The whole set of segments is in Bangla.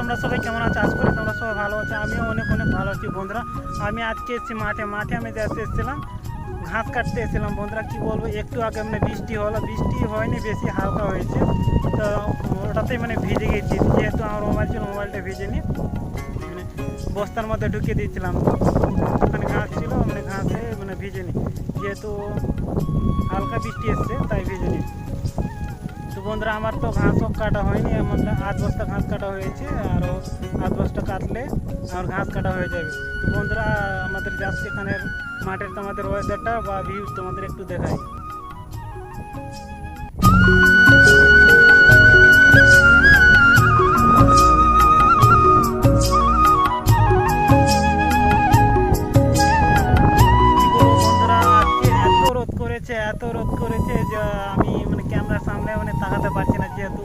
তোমরা সবাই কেমন আছো? আজ করি তোমরা সবাই ভালো আছো। আমিও অনেক অনেক ভালো আছি বন্ধুরা। আমি আজকে এসেছি মাঠে। মাঠে আমি যাতে এসেছিলাম, ঘাস কাটতে এসেছিলাম বন্ধুরা। কি বলব, একটু আগে মানে বৃষ্টি হলো। বৃষ্টি হয়নি, বেশি হালকা হয়েছে। তো ওটাতেই মানে ভিজে গেছি। যেহেতু আমার মোবাইল ছিল মোবাইলটা ভিজে ভিজেনি। মানে বস্তার মধ্যে ঢুকিয়ে দিয়েছিলাম। ওখানে ঘাস ছিল মানে ঘাসে মানে ভিজে ভিজেনি। যেহেতু হালকা বৃষ্টি এসছে, তাই ভিজেনি। তো বন্ধুরা, আমার তো ঘাসও কাটা হয়নি এমন আট বস্তা ঘাস কাটা হয়েছে আরও আট বস্তা কাটলে আমার ঘাস কাটা হয়ে যাবে। তো বন্ধুরা, আমাদের যাচ্ছে এখানের মাঠের তোমাদের ওয়েদারটা বা ভিউ তোমাদের একটু দেখাই। এত রোদ করেছে যে আমি মানে ক্যামেরার সামনে মানে তাকাতে পারছি না, যেহেতু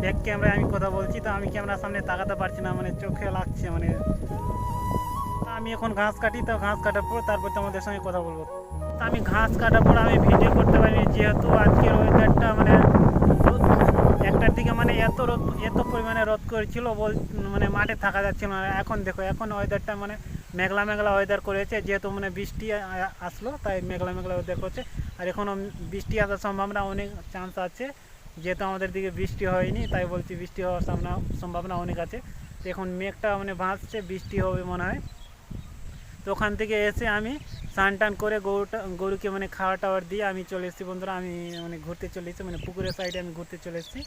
ব্যাক ক্যামেরায় আমি কথা বলছি, তো আমি ক্যামেরার সামনে তাকাতে পারছি না মানে চোখে লাগছে মানে আমি এখন ঘাস কাটি, তো ঘাস কাটার পর তারপর তোমাদের সঙ্গে কথা বলব। তো আমি ঘাস কাটার পর আমি ভিডিও করতে পারিনি, যেহেতু আজকের ওয়েদারটা মানে একটার দিকে মানে এত রোদ, এত পরিমাণে রোদ করেছিল বল মানে মাঠে থাকা যাচ্ছিল না। এখন দেখো, এখন ওয়েদারটা মানে মেঘলা মেঘলা ওয়েদার করেছে, যেহেতু মানে বৃষ্টি আসলো, তাই মেঘলা মেঘলা ওয়েদার করছে। আর এখনও বৃষ্টি আসার সম্ভাবনা অনেক চান্স আছে, যেহেতু আমাদের দিকে বৃষ্টি হয়নি, তাই বলছি বৃষ্টি হওয়ার সামনা, সম্ভাবনা অনেক আছে। তো এখন মেঘটা মানে ভাসছে, বৃষ্টি হবে মনে হয়। তো ওখান থেকে এসে আমি স্নান টান করে গরুটা, গরুকে মানে খাওয়া টাওয়ার দিয়ে আমি চলে এসেছি বন্ধুরা, আমি মানে ঘুরতে চলে এসেছি মানে পুকুরের সাইডে আমি ঘুরতে চলে এসেছি।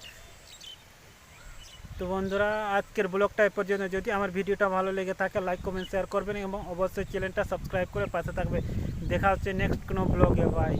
তো বন্ধুরা, আজকের ব্লগটা এ পর্যন্ত। যদি আমার ভিডিওটা ভালো লেগে থাকে লাইক কমেন্ট শেয়ার করবেন এবং অবশ্যই চ্যানেলটা সাবস্ক্রাইব করে পাশে থাকবে। দেখা হচ্ছে নেক্সট কোনো ব্লগে বাই